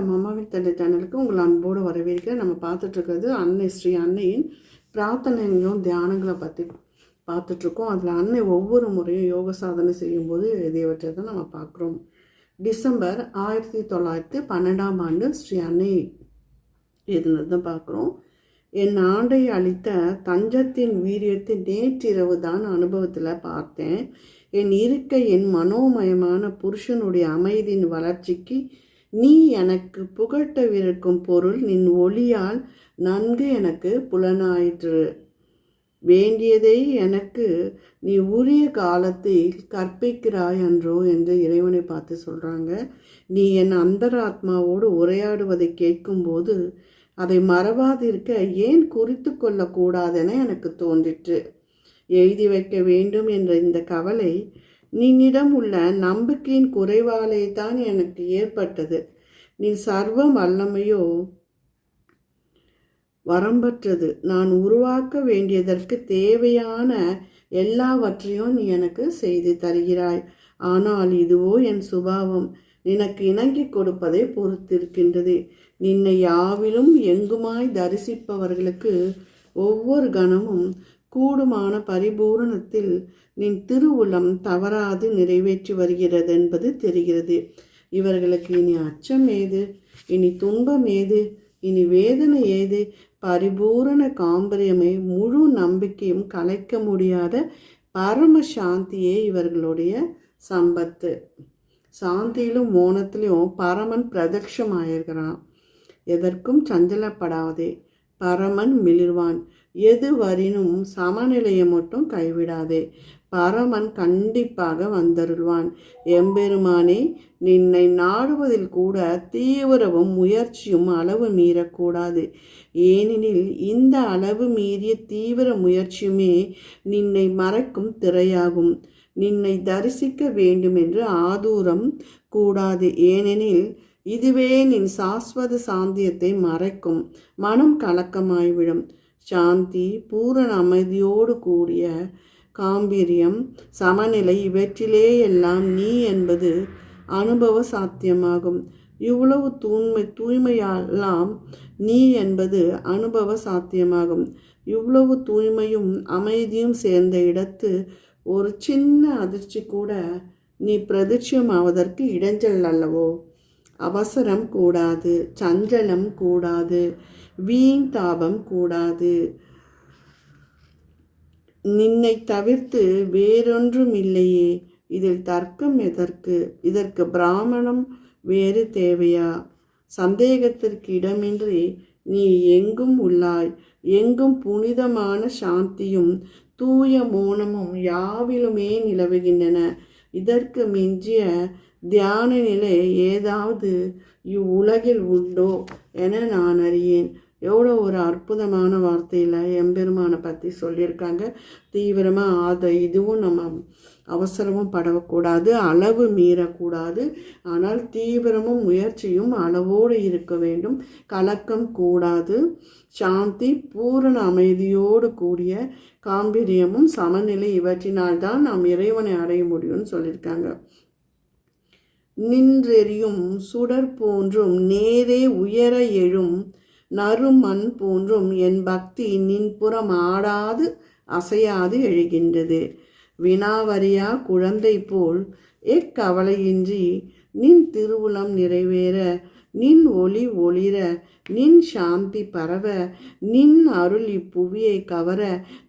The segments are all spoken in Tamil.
நம்ம அம்மாவின் தந்தை சேனலுக்கு உங்கள் அன்போடு வரவேற்கிறேன். நம்ம பார்த்துட்ருக்கிறது அன்னை ஸ்ரீ அன்னையின் பிரார்த்தனைகளும் தியானங்களை பற்றி பார்த்துட்ருக்கோம். அதில் அன்னை ஒவ்வொரு முறையும் யோக சாதனை செய்யும்போது இதையவற்றை தான் நம்ம பார்க்குறோம். டிசம்பர் ஆயிரத்தி தொள்ளாயிரத்தி பன்னெண்டாம் ஆண்டு ஸ்ரீ அன்னை இருந்தது தான் பார்க்குறோம். என் ஆண்டை அளித்த தஞ்சத்தின் வீரியத்தை நேற்றிரவு தான் அனுபவத்தில் பார்த்தேன். என் இருக்கை என் மனோமயமான புருஷனுடைய அமைதியின் வளர்ச்சிக்கு நீ எனக்கு புகட்டவிருக்கும் பொருள் நின் ஒளியால் நன்கு எனக்கு புலனாயிற்று. வேண்டியதை எனக்கு நீ உரிய காலத்தில் கற்பிக்கிறாய் அன்றோ என்று இறைவனை பார்த்து சொல்கிறாங்க நீ என் அந்தராத்மாவோடு உரையாடுவதை கேட்கும்போது அதை மறவாதிருக்க ஏன் குறித்து கொள்ளக்கூடாதென எனக்கு தோன்றிற்று. எழுதி வைக்க வேண்டும் என்ற இந்த கவலை நின்னிடம் உள்ள நம்பிக்கையின் குறைவாலே தான் எனக்கு ஏற்பட்டது. நீ சர்வ வல்லமையோ வரம்பற்றது. நான் உருவாக்க வேண்டியதற்கு தேவையான எல்லாவற்றையும் நீ எனக்கு செய்து தருகிறாய். ஆனால் இதுவோ என் சுபாவம். நினக்கு இணங்கி கொடுப்பதை பொறுத்திருக்கின்றது. நின்னை யாவிலும் எங்குமாய் தரிசிப்பவர்களுக்கு ஒவ்வொரு கணமும் கூடுமான பரிபூரணத்தில் நின் திருவுளம் தவறாது நிறைவேற்றி வருகிறது என்பது தெரிகிறது. இவர்களுக்கு இனி அச்சம் ஏது? இனி துன்பம் ஏது? இனி வேதனை ஏது? பரிபூரண காம்பரியமை முழு நம்பிக்கையும் கலைக்க முடியாத பரம சாந்தியே இவர்களுடைய சம்பத்து. சாந்தியிலும் மோனத்திலையும் பரமன் பிரதட்சமாயிருக்கிறான். எதற்கும் சஞ்சலப்படாதே. பரமன் மிளிர்வான். எது வரினும் சமநிலையை மட்டும் கைவிடாதே. பரமன் கண்டிப்பாக வந்தருள்வான். எம்பெருமானே நின்னை நாடுவதில் கூட தீவிரவும் முயற்சியும் அளவு மீறக்கூடாது. ஏனெனில் இந்த அளவு மீறிய தீவிர முயற்சியுமே நின்னை மறைக்கும் திரையாகும். நின்னை தரிசிக்க வேண்டும் என்று ஆதூரம் கூடாது. ஏனெனில் இதுவே நின் சாஸ்வத சாந்தியத்தை மறைக்கும். மனம் கலக்கமாய்விடும். சாந்தி பூரண அமைதியோடு கூடிய காம்பீரியம் சமநிலை இவற்றிலே எல்லாம் நீ என்பது அனுபவ சாத்தியமாகும். இவ்வளவு தூய்மை தூய்மையெல்லாம் நீ என்பது அனுபவ சாத்தியமாகும். இவ்வளவு தூய்மையும் அமைதியும் சேர்ந்த இடத்து ஒரு சின்ன அதிர்ச்சி கூட நீ பிரதிட்சியமாவதற்கு இடைஞ்சல் அல்லவோ? அவசரம் கூடாது சஞ்சலம் கூடாது. வீண் தாபம் கூடாது. நின்னை தவிர்த்து வேறொன்றும் இல்லையே. இதில் தர்க்கம் எதற்கு? இதற்கு பிராமணம் வேறு தேவையா? சந்தேகத்திற்கு இடமின்றி நீ எங்கும் உள்ளாய். எங்கும் புனிதமான சாந்தியும் தூய மோனமும் யாவிலுமே நிலவுகின்றன. இதற்கு மிஞ்சிய தியான நிலை ஏதாவது இவ்வுலகில் உண்டோ என நான் அறியேன். எவ்வளோ ஒரு அற்புதமான வார்த்தையில் எம்பெருமானை பற்றி சொல்லியிருக்காங்க. தீவிரமாக ஆத இதுவும் நம்ம அவசரமும் படக்கூடாது அளவு மீறக்கூடாது. ஆனால் தீவிரமும் முயற்சியும் அளவோடு இருக்க வேண்டும். கலக்கம் கூடாது. சாந்தி பூரண அமைதியோடு கூடிய காம்பீரியமும் சமநிலை இவற்றினால்தான் நாம் இறைவனை அடைய முடியும்னு சொல்லியிருக்காங்க. நின்றெறியும் சுடர் போன்றும் நேரே உயர எழும் நறுமண் போன்றும் என் பக்தி நின்புறம் ஆடாது அசையாது எழுகின்றது. வினாவரியா குழந்தை போல் எக்கவலையின்றி நின் திருவுளம் நிறைவேற நின் ஒளி ஒளிர நின் சாந்தி பரவ நின் அருள் இப்புவியை கவர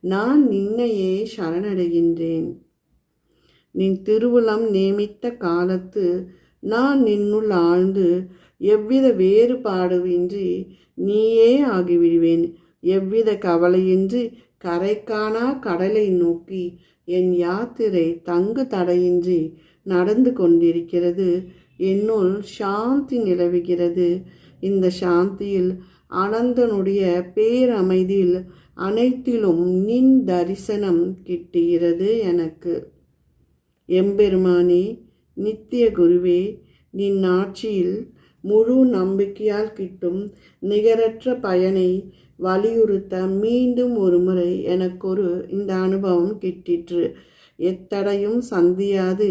நான் நின்னையே சரணடைகின்றேன். நின் திருவுளம் நியமித்த காலத்து நான் நின்னுள் ஆழ்ந்து எவ்வித வேறுபாடுவின்றி நீயே ஆகிவிடுவேன். எவ்வித கவலையின்றி கரைக்கானா கடலை நோக்கி என் யாத்திரை தங்கு தடையின்றி நடந்து கொண்டிருக்கிறது. என்னுள் சாந்தி நிலவுகிறது. இந்த சாந்தியில் அனந்தனுடைய பேரமைதியில் அனைத்திலும் நின் தரிசனம் கிட்டுகிறது எனக்கு. எம்பெருமானே நித்திய குருவே நின் ஆட்சியில் முழு நம்பிக்கையால் கிட்டும் நிகரற்ற பயனை வலியுறுத்த மீண்டும் ஒரு முறை எனக்கொரு இந்த அனுபவம் கிட்டிற்று. எத்தடையும் சந்தியாது.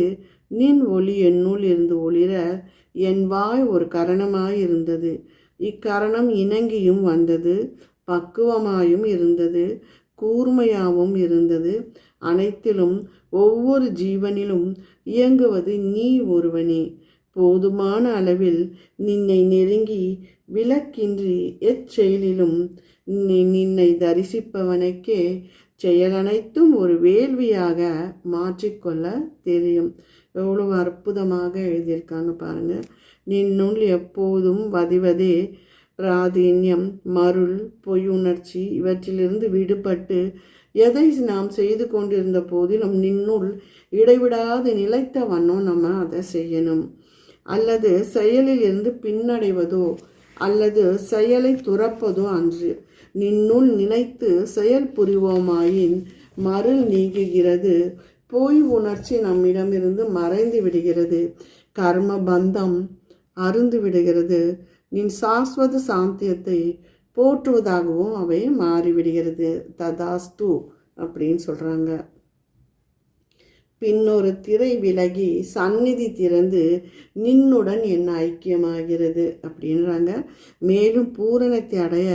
நின் ஒளி என்னுள் இருந்து ஒளிர என் வாய் ஒரு கரணமாய் இருந்தது. இக்கரணம் இணங்கியும் வந்தது. பக்குவமாயும் இருந்தது. கூர்மையாகவும் இருந்தது. அனைத்திலும் ஒவ்வொரு ஜீவனிலும் இயங்குவது நீ ஒருவனே. போதுமான அளவில் நின்னை நெருங்கி விளக்கின்றி எச்செயலிலும் நின்னை தரிசிப்பவனுக்கே செயலனைத்தும் ஒரு வேள்வியாக மாற்றிக்கொள்ள தெரியும். எவ்வளவு அற்புதமாக எழுதியிருக்காங்க பாருங்க. நின்னுள் எப்போதும் வதிவதே பிராதீன்யம் மருள் பொய்யுணர்ச்சி இவற்றிலிருந்து விடுபட்டு எதை நாம் செய்து கொண்டிருந்த போதிலும் நின்னுள் இடைவிடாது நிலைத்த வண்ணம் நம்ம அதை செய்யணும். அல்லது செயலில் இருந்து பின்னடைவதோ அல்லது செயலை துறப்பதோ அன்று நின்னுள் நினைத்து செயல் புரிவோமாயின் மருள் நீங்குகிறது. போய் உணர்ச்சி நம்மிடமிருந்து மறைந்து விடுகிறது. கர்ம பந்தம் அருந்து விடுகிறது. நின் சாஸ்வத சாந்தியத்தை போற்றுவதாகவும் அவை மாறிவிடுகிறது. ததாஸ்து அப்படின்னு சொல்கிறாங்க பின்னொரு திரை விலகி சந்நிதி திறந்து நின்னுடன் என்ன ஐக்கியமாகிறது அப்படின்றாங்க. மேலும் பூரணத்தை அடைய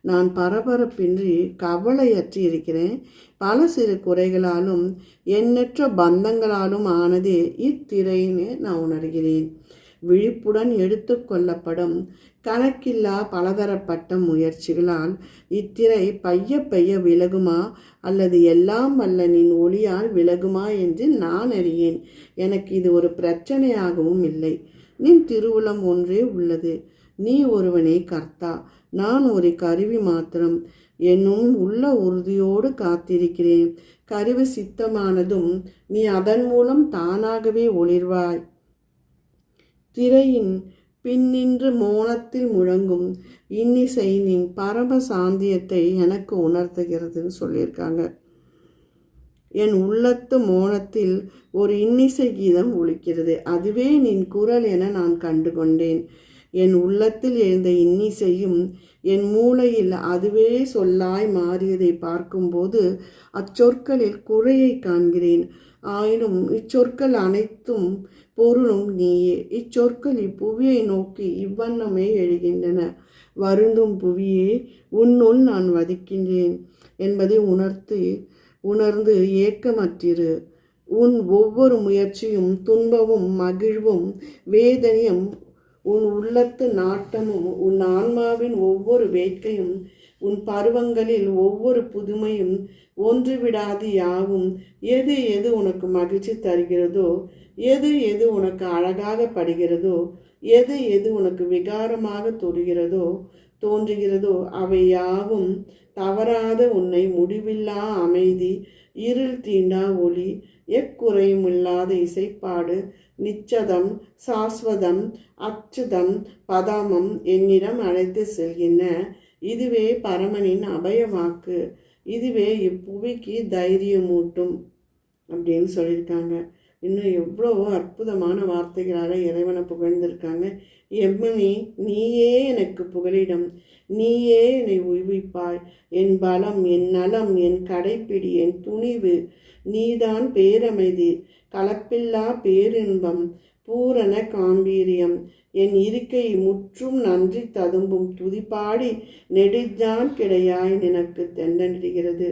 நான் பரபரப்பின்றி கவலையற்றி இருக்கிறேன். பல சிறு குறைகளாலும் எண்ணற்ற பந்தங்களாலும் ஆனதே இத்திரைன்னு நான் உணர்கிறேன். விழிப்புடன் எடுத்துக்கொள்ளப்படும் கணக்கில்லா பலதரப்பட்ட முயற்சிகளால் இத்திரை பைய பைய விலகுமா அல்லது எல்லாம் வல்ல நின் ஒளியால் விலகுமா என்று நான் அறியேன். எனக்கு இது ஒரு பிரச்சனையாகவும் இல்லை. நின் திருவுளம் ஒன்றே உள்ளது. நீ ஒருவனே கர்த்தா. நான் ஒரு கருவி மாத்திரம். என்னும் உள்ள உறுதியோடு காத்திருக்கிறேன். கருவி சித்தமானதும் நீ அதன் மூலம் தானாகவே ஒளிர்வாய். திரையின் பின்னின்று மோனத்தில் முழங்கும் இன்னிசை நின் பரம சாந்தியத்தை எனக்கு உணர்த்துகிறதுன்னு சொல்லியிருக்காங்க. என் உள்ளத்து மோனத்தில் ஒரு இன்னிசை கீதம் ஒழிக்கிறது அதுவே நின் குரல் என நான் கண்டு கொண்டேன் என் உள்ளத்தில் எழுந்த இன்னிசையும் என் மூளையில் அதுவே சொல்லாய் மாறியதை பார்க்கும்போது அச்சொற்களில் குறையை காண்கிறேன். ஆயினும் இச்சொற்கள் அனைத்தும் பொருளும் நீயே. இச்சொற்கள் இப்புவியை நோக்கி இவ்வண்ணமே எழுகின்றன. வருந்தும் புவியே உன்னுள் நான் வதிக்கின்றேன் என்பதை உணர்த்து உணர்ந்து ஏக்கமற்றிரு. உன் ஒவ்வொரு முயற்சியும் துன்பமும் மகிழ்வும் வேதனையும் உன் உள்ளத்து நாட்டமும் உன் ஆன்மாவின் ஒவ்வொரு வேட்கையும் உன் பருவங்களில் ஒவ்வொரு புதுமையும் ஒன்று விடாது யாவும். எது எது உனக்கு மகிழ்ச்சி தருகிறதோ எது எது உனக்கு அழகாக படுகிறதோ எது எது உனக்கு விகாரமாக தொடுகிறதோ தோன்றுகிறதோ அவை யாவும் தவறாத உன்னை முடிவில்லா அமைதி இருள் தீண்டா ஒளி எக்குறையும் இல்லாத இசைப்பாடு நிச்சதம் சாஸ்வதம் அச்சுதம் பதாமம் என்னிடம் அழைத்து செல்கின்ற இதுவே பரமனின் அபய வாக்கு இதுவே இப்புவிக்கு தைரியமூட்டும் அப்படின்னு சொல்லியிருக்காங்க. இன்னும் எவ்வளோ அற்புதமான வார்த்தைகளால் இறைவனை புகழ்ந்திருக்காங்க. எம்மனி நீயே எனக்கு புகழிடம் நீயே என்னை உய்விப்பாய். என் பலம் என் நலம் என் கடைப்பிடி என் துணிவு. நீதான் பேரமைதி. கலப்பில்லா பேரின்பம். பூரண காம்பீரியம். என் இருக்கை முற்றும் நன்றி ததும்பும். துதிப்பாடி நெடுஞ்சான் கிடையாய். எனக்கு தெண்டனிடுகிறது.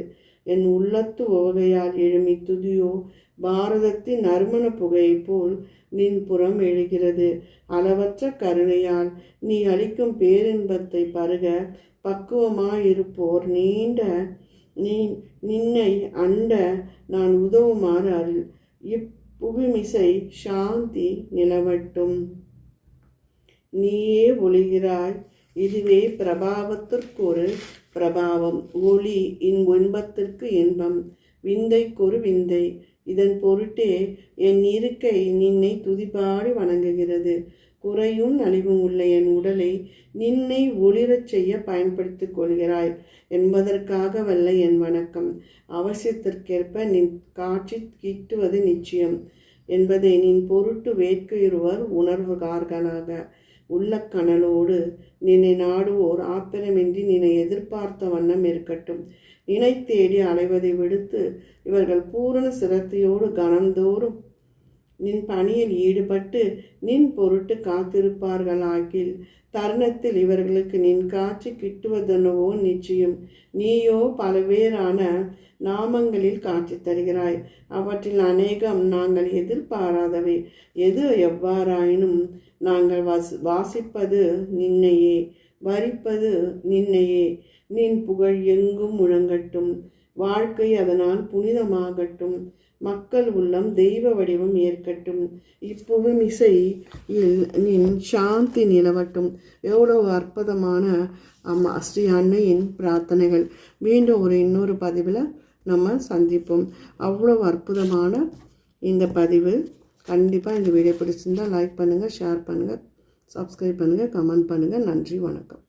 என் உள்ளத்து ஓகையால் எழுமி துதியோ பாரதத்தின் நறுமண புகையைப் போல் நின் புறம் எழுகிறது. அளவற்ற கருணையால் நீ அளிக்கும் பேரின்பத்தை பருக பக்குவமாயிருப்போர் நீண்ட நீ நின்னை அண்ட நான் உதவுமாறு அருள். இப்புவிமிசை சாந்தி நிலவட்டும். நீயே ஒளிகிறாய். இதுவே பிரபாவத்திற்கு ஒரு பிரபாவம். ஒளி இன் இன்பத்திற்கு இன்பம். விந்தைக்கொரு விந்தை. இதன் பொருட்டே என் இருக்கை நின்னை துதிபாடி வணங்குகிறது. குறையும் நலிவும் உள்ள என் உடலை நின்னை ஒளிரச் செய்ய பயன்படுத்திக் கொள்கிறாய். என்பதற்காக வல்ல என் வணக்கம். அவசியத்திற்கேற்ப நின் காட்சி கிட்டுவது நிச்சயம். என்பதை நின் பொருட்டு வேட்கையுறுவர் உணர்வுகார்களாக உள்ள கனலோடு நாடுவோர் ஆத்திரமின்றி நினை எதிர்பார்த்த வண்ணம் இருக்கட்டும். இணை தேடி அலைவதை விடுத்து இவர்கள் பூரண சிரத்தையோடு கணந்தோறும் நின் பணியில் ஈடுபட்டு நின் பொருட்டு காத்திருப்பார்களாகில். தருணத்தில் இவர்களுக்கு நின் காட்சி கிட்டுவதெனவோ நிச்சயம். நீயோ பலவேறான நாமங்களில் காட்சி தருகிறாய். அவற்றில் அநேகம் நாங்கள் எதிர்பாராதவை. எது எவ்வாறாயினும் நாங்கள் வாசி வாசிப்பது நின்னையே. வரிப்பது நின்னையே. நின் புகழ் எங்கும் முழங்கட்டும். வாழ்க்கை அதனால் புனிதமாகட்டும். மக்கள் உள்ளம் தெய்வ வடிவம் ஏற்கட்டும். இப்புவின் இசையில் நின் சாந்தி நிலவட்டும். எவ்வளவு அற்புதமான அம்மா ஸ்ரீ அன்னையின் பிரார்த்தனைகள். மீண்டும் ஒரு இன்னொரு பதிவில் நம்ம சந்திப்போம். அவ்வளோ அற்புதமான இந்த பதிவு. கண்டிப்பாக இந்த வீடியோ பிடிச்சிருந்தால் லைக் பண்ணுங்கள் ஷேர் பண்ணுங்கள் சப்ஸ்கிரைப் பண்ணுங்கள் கமெண்ட் பண்ணுங்கள் நன்றி வணக்கம்.